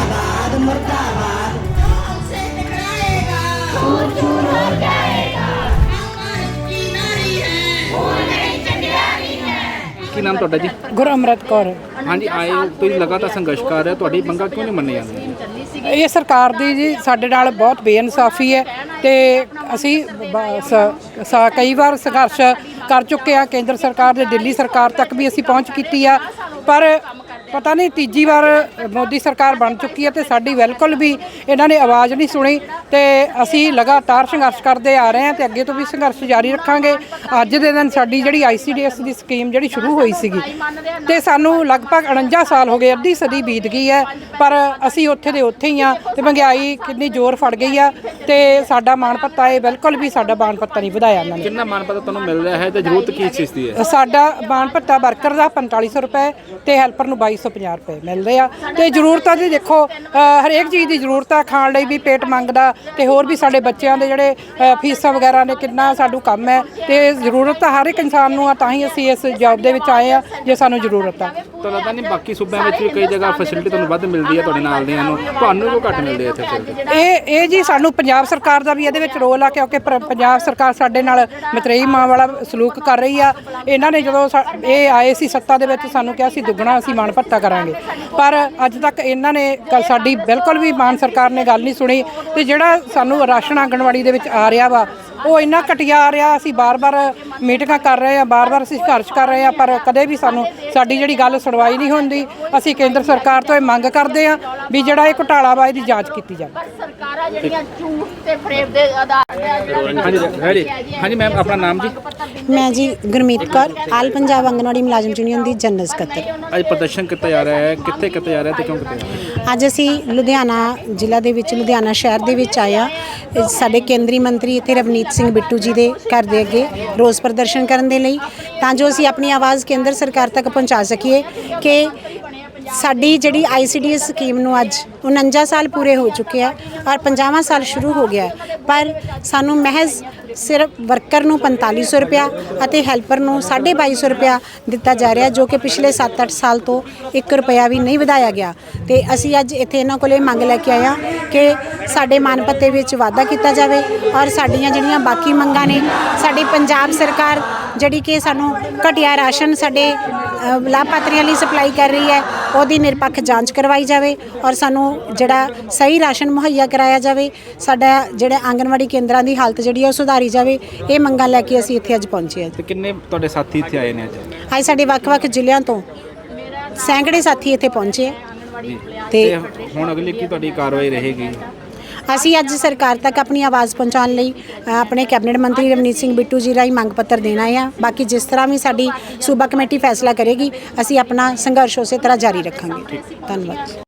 मुर्दाबाद ਨਾਮ ਤੁਹਾਡਾ ਜੀ? ਗੁਰਮਰਤ ਕੌਰ। ਹਾਂਜੀ ਆਏ ਹੋ, ਤੁਸੀਂ ਲਗਾਤਾਰ ਸੰਘਰਸ਼ ਕਰ ਰਹੇ ਤੁਹਾਡੀ ਮੰਗਾਂ ਕਿਉਂ ਨਹੀਂ ਮੰਨੀਆਂ ਜਾਂਦੀਆਂ? ਇਹ ਸਰਕਾਰ ਦੀ ਜੀ ਸਾਡੇ ਨਾਲ ਬਹੁਤ ਬੇਇਨਸਾਫੀ ਹੈ ਤੇ ਅਸੀਂ ਬ- ਕਈ ਵਾਰ ਸੰਘਰਸ਼ ਕਰ ਚੁੱਕੇ ਆ ਕੇਂਦਰ ਸਰਕਾਰ ਦੇ ਦਿੱਲੀ ਸਰਕਾਰ ਤੱਕ ਵੀ ਅਸੀਂ ਪਹੁੰਚ ਕੀਤੀ ਆ। ਪਰ ਪਤਾ ਨਹੀਂ ਤੀਜੀ ਵਾਰ ਮੋਦੀ ਸਰਕਾਰ ਬਣ ਚੁੱਕੀ ਹੈ ਤੇ ਸਾਡੀ ਬਿਲਕੁਲ ਵੀ ਇਹਨਾਂ ਨੇ ਆਵਾਜ਼ ਨਹੀਂ ਸੁਣੀ ਤੇ ਅਸੀਂ ਲਗਾਤਾਰ ਸੰਘਰਸ਼ ਕਰਦੇ ਆ ਰਹੇ ਹਾਂ ਤੇ ਅੱਗੇ ਤੋਂ ਵੀ ਸੰਘਰਸ਼ ਜਾਰੀ ਰੱਖਾਂਗੇ। ਅੱਜ ਦੇ ਦਿਨ ਸਾਡੀ ਜਿਹੜੀ ਆਈਸੀਡੀਐਸ ਦੀ ਸਕੀਮ ਜਿਹੜੀ ਸ਼ੁਰੂ ਹੋਈ ਸੀਗੀ ਤੇ ਸਾਨੂੰ ਲਗਭਗ 49 ਸਾਲ ਹੋ ਗਏ ਅੱਧੀ ਸਦੀ ਬੀਤ ਗਈ ਹੈ ਪਰ ਅਸੀਂ ਉੱਥੇ ਦੇ ਉੱਥੇ ਹੀ ਆ ਤੇ ਮਹਿੰਗਾਈ ਕਿੰਨੀ ਜ਼ੋਰ ਫੜ ਗਈ ਆ ਤੇ ਸਾਡਾ ਮਾਣ ਪੱਤਾ ਇਹ ਬਿਲਕੁਲ ਵੀ ਸਾਡਾ ਮਾਣ ਪੱਤਾ ਨਹੀਂ ਵਧਾਇਆ ਇਹਨਾਂ ਨੇ। ਕਿੰਨਾ ਮਾਨ ਪਤਾ ਤੁਹਾਨੂੰ ਮਿਲ ਰਿਹਾ ਹੈ ਤੇ ਜ਼ਰੂਰਤ ਕੀ ਚੀਜ਼ ਦੀ ਹੈ? ਸਾਡਾ ਮਾਣ ਭੱਤਾ ਵਰਕਰ ਦਾ 4500 ਰੁਪਏ ਤੇ ਹੈਲਪਰ ਨੂੰ 2250 ਰੁਪਏ ਮਿਲਦੇ ਆ। ਤੇ ਜ਼ਰੂਰਤਾਂ ਦੀ ਦੇਖੋ ਹਰੇਕ ਚੀਜ਼ ਦੀ ਜ਼ਰੂਰਤ ਆ, ਖਾਣ ਲਈ ਵੀ ਪੇਟ ਮੰਗਦਾ, ਤੇ ਹੋਰ ਵੀ ਸਾਡੇ ਬੱਚਿਆਂ ਦੇ ਜਿਹੜੇ ਫੀਸਾਂ ਵਗੈਰਾ ਨੇ, ਕਿੰਨਾ ਸਾਨੂੰ ਕੰਮ ਹੈ। ਤੇ ਜ਼ਰੂਰਤ ਤਾਂ ਹਰ ਇੱਕ ਇਨਸਾਨ ਨੂੰ ਆ, ਤਾਂ ਹੀ ਅਸੀਂ ਇਸ ਜੌਬ ਦੇ ਵਿੱਚ ਆਏ ਆ, ਜੇ ਸਾਨੂੰ ਜ਼ਰੂਰਤ ਆ। ਤਾਂ ਲੱਗਦਾ ਨਹੀਂ ਬਾਕੀ ਸੂਬਿਆਂ ਵਿੱਚ ਵੀ ਕਈ ਜਗ੍ਹਾ ਫੈਸਿਲਿਟੀ ਤੁਹਾਨੂੰ ਵੱਧ ਮਿਲਦੀ ਹੈ ਤੁਹਾਡੇ ਨਾਲ ਦਿਆਂ ਨੂੰ ਤੁਹਾਨੂੰ ਕਿਉਂ ਘੱਟ ਮਿਲਦੀ ਹੈ ਇੱਥੇ facility? ਇਹ ਇਹ ਜੀ ਸਾਨੂੰ ਪੰਜਾਬ ਸਰਕਾਰ ਦਾ ਵੀ ਇਹਦੇ ਵਿੱਚ ਰੋਲ ਆ ਕਿਉਂਕਿ ਪਰ- ਪੰਜਾਬ ਸਰਕਾਰ ਸਾਡੇ ਨਾਲ ਮਤਰੇਈ ਮਾਂ ਵਾਲਾ ਸਲੂਕ ਕਰ ਰਹੀ ਆ। ਇਹਨਾਂ ਨੇ ਜਦੋਂ ਸਾ- ਇਹ ਆਏ ਸੀ ਸੱਤਾ ਦੇ ਵਿੱਚ ਸਾਨੂੰ ਕਿਹਾ ਸੀ ਦੁੱਗਣਾ ਅਸੀਂ ਮਾਣ ਭੱਤਾ ਕਰਾਂਗੇ। ਪਰ ਅੱਜ ਤੱਕ ਇਹਨਾਂ ਨੇ ਕ- ਸਾਡੀ ਬਿਲਕੁਲ ਵੀ ਮਾਨ ਸਰਕਾਰ ਨੇ ਗੱਲ ਨਹੀਂ ਸੁਣੀ। ਤੇ ਜਿਹੜਾ ਸਾਨੂੰ ਰਾਸ਼ਨ ਆਂਗਣਵਾੜੀ ਦੇ ਵਿੱਚ ਆ ਰਿਹਾ ਵਾ ਉਹ ਇੰਨਾ ਘਟੀਆ ਆ ਰਿਹਾ ਅਸੀਂ ਬਾਰ-ਬਾਰ ਮੀਟਿੰਗਾਂ ਕਰ ਰਹੇ ਆ ਬਾਰ-ਬਾਰ ਅਸੀਂ ਸੰਘਰਸ਼ ਕਰ ਰਹੇ ਆ ਪਰ ਕਦੇ ਵੀ ਸਾਨੂੰ ਸਾਡੀ ਜਿਹੜੀ ਗੱਲ ਸੁਣਵਾਈ ਨਹੀਂ ਹੁੰਦੀ। ਅਸੀਂ ਕੇਂਦਰ ਸਰਕਾਰ ਤੋਂ ਇਹ ਮੰਗ ਕਰਦੇ ਆ ਵੀ ਜਿਹੜਾ ਇਹ ਘੁਟਾਲਾ ਵਾ ਇਹਦੀ ਜਾਂਚ ਕੀਤੀ ਜਾਵੇ। ਸਰਕਾਰਾਂ ਜਿਹੜੀਆਂ ਝੂਠ ਤੇ ਫਰੇਬ ਦੇ ਆਧਾਰ ਤੇ ਹਾਂਜੀ ਰੈਡੀ ਹਾਂਜੀ। ਮੈਮ ਆਪਣਾ ਨਾਮ ਜੀ? ਮੈਂ ਜੀ ਗੁਰਮੀਤ ਕੌਰ ਆਲ ਪੰਜਾਬ ਆਂਗਨਵਾੜੀ ਮੁਲਾਜ਼ਮ ਯੂਨੀਅਨ ਦੀ ਜਨਰਲ ਸਕੱਤਰ। ਅੱਜ ਪ੍ਰਦਰਸ਼ਨ ਕੀਤਾ ਜਾ ਰਿਹਾ ਹੈ? ਕਿੱਥੇ ਕੀਤਾ ਜਾ ਰਿਹਾ ਤੇ ਕਿਉਂ ਕੀਤਾ ਜਾ ਰਿਹਾ? ਹੈ ਅੱਜ ਅਸੀਂ ਲੁਧਿਆਣਾ ਜ਼ਿਲ੍ਹਾ ਦੇ ਵਿੱਚ ਲੁਧਿਆਣਾ ਸ਼ਹਿਰ ਦੇ ਵਿੱਚ ਆਇਆ ਸਾਡੇ ਕੇਂਦਰੀ ਮੰਤਰੀ ਇੱਥੇ ਰਵਨੀਤ ਸਿੰਘ ਬਿੱਟੂ ਜੀ ਦੇ ਘਰ ਦੇ ਅੱਗੇ ਰੋਸ ਪ੍ਰਦਰਸ਼ਨ ਕਰਨ ਦੇ ਲਈ। ਤਾਂ ਜੋ ਅਸੀਂ ਆਪਣੀ ਆਵਾਜ਼ ਕੇਂਦਰ ਸਰਕਾਰ ਤੱਕ ਪਹੁੰਚਾ ਸਕੀਏ ਕਿ ਸਾਡੀ ਜਿਹੜੀ ਆਈਸੀਡੀਐਸ ਸਕੀਮ ਨੂੰ ਅੱਜ 49 ਸਾਲ ਪੂਰੇ ਹੋ ਚੁੱਕੇ ਆ ਔਰ 50ਵਾਂ ਸਾਲ ਸ਼ੁਰੂ ਹੋ ਗਿਆ। ਪਰ ਸਾਨੂੰ ਮਹਿਜ਼ ਸਿਰਫ ਵਰਕਰ ਨੂੰ 4500 ਰੁਪਇਆ ਅਤੇ ਹੈਲਪਰ ਨੂੰ 2250 ਰੁਪਇਆ ਦਿੱਤਾ ਜਾ ਰਿਹਾ, ਜੋ ਕਿ ਪਿਛਲੇ 7-8 ਸਾਲ ਤੋਂ 1 ਰੁਪਇਆ ਵੀ ਨਹੀਂ ਵਧਾਇਆ ਗਿਆ। ਤੇ ਅਸੀਂ ਅੱਜ ਇੱਥੇ ਇਹਨਾਂ ਕੋਲੇ ਮੰਗ ਲੈ ਕੇ ਆਇਆ ਕਿ ਸਾਡੇ ਮਾਨ ਭੱਤੇ ਵਿੱਚ ਵਾਧਾ ਕੀਤਾ ਜਾਵੇ ਔਰ ਸਾਡੀਆਂ ਜਿਹੜੀਆਂ ਬਾਕੀ ਮੰਗਾਂ ਨੇ, ਸਾਡੀ ਪੰਜਾਬ ਸਰਕਾਰ ਜਿਹੜੀ ਕਿ ਸਾਨੂੰ ਘਟੀਆ ਰਾਸ਼ਨ ਸਾਡੇ ਲਾਭਪਾਤਰੀਆਂ ਲਈ ਸਪਲਾਈ ਕਰ ਰਹੀ ਹੈ ਉਹਦੀ ਨਿਰਪੱਖ ਜਾਂਚ ਕਰਵਾਈ ਜਾਵੇ ਔਰ ਸਾਨੂੰ ਜਿਹੜਾ ਸਹੀ ਰਾਸ਼ਨ ਮੁਹੱਈਆ ਕਰਾਇਆ ਜਾਵੇ ਸਾਡਾ ਜਿਹੜਾ ਆਂਗਨਵਾੜੀ ਕੇਂਦਰਾਂ ਦੀ ਹਾਲਤ ਜਿਹੜੀ ਹੈ ਉਹ ਸੁਧਾਰੀ ਜਾਵੇ ਇਹ ਮੰਗਾਂ ਲੈ ਕੇ ਅਸੀਂ ਇੱਥੇ ਅੱਜ ਪਹੁੰਚੇ ਹਾਂ। ਤੇ ਕਿੰਨੇ ਤੁਹਾਡੇ ਸਾਥੀ ਇੱਥੇ ਆਏ ਨੇ ਅੱਜ? ਅੱਜ ਸਾਡੇ ਵੱਖ-ਵੱਖ ਜ਼ਿਲ੍ਹਿਆਂ ਤੋਂ ਸੈਂਕੜੇ ਸਾਥੀ ਇੱਥੇ ਪਹੁੰਚੇ ਤੇ ਹੁਣ ਅਗਲੀ ਕੀ ਤੁਹਾਡੀ ਕਾਰਵਾਈ ਰਹੇਗੀ? ਅਸੀਂ ਅੱਜ ਸਰਕਾਰ ਤੱਕ ਆਪਣੀ ਆਵਾਜ਼ ਪਹੁੰਚਾਉਣ ਲਈ ਆਪਣੇ ਕੈਬਨਿਟ ਮੰਤਰੀ ਰਵਨੀਤ ਸਿੰਘ ਬਿੱਟੂ ਜੀ ਰਾਹੀਂ ਮੰਗ ਪੱਤਰ ਦੇਣਾ ਆ ਬਾਕੀ ਜਿਸ ਤਰ੍ਹਾਂ ਵੀ ਸਾਡੀ ਸੂਬਾ ਕਮੇਟੀ ਫੈਸਲਾ ਕਰੇਗੀ, ਅਸੀਂ ਆਪਣਾ ਸੰਘਰਸ਼ ਉਸੇ ਤਰ੍ਹਾਂ ਜਾਰੀ ਰੱਖਾਂਗੇ। ਧੰਨਵਾਦ।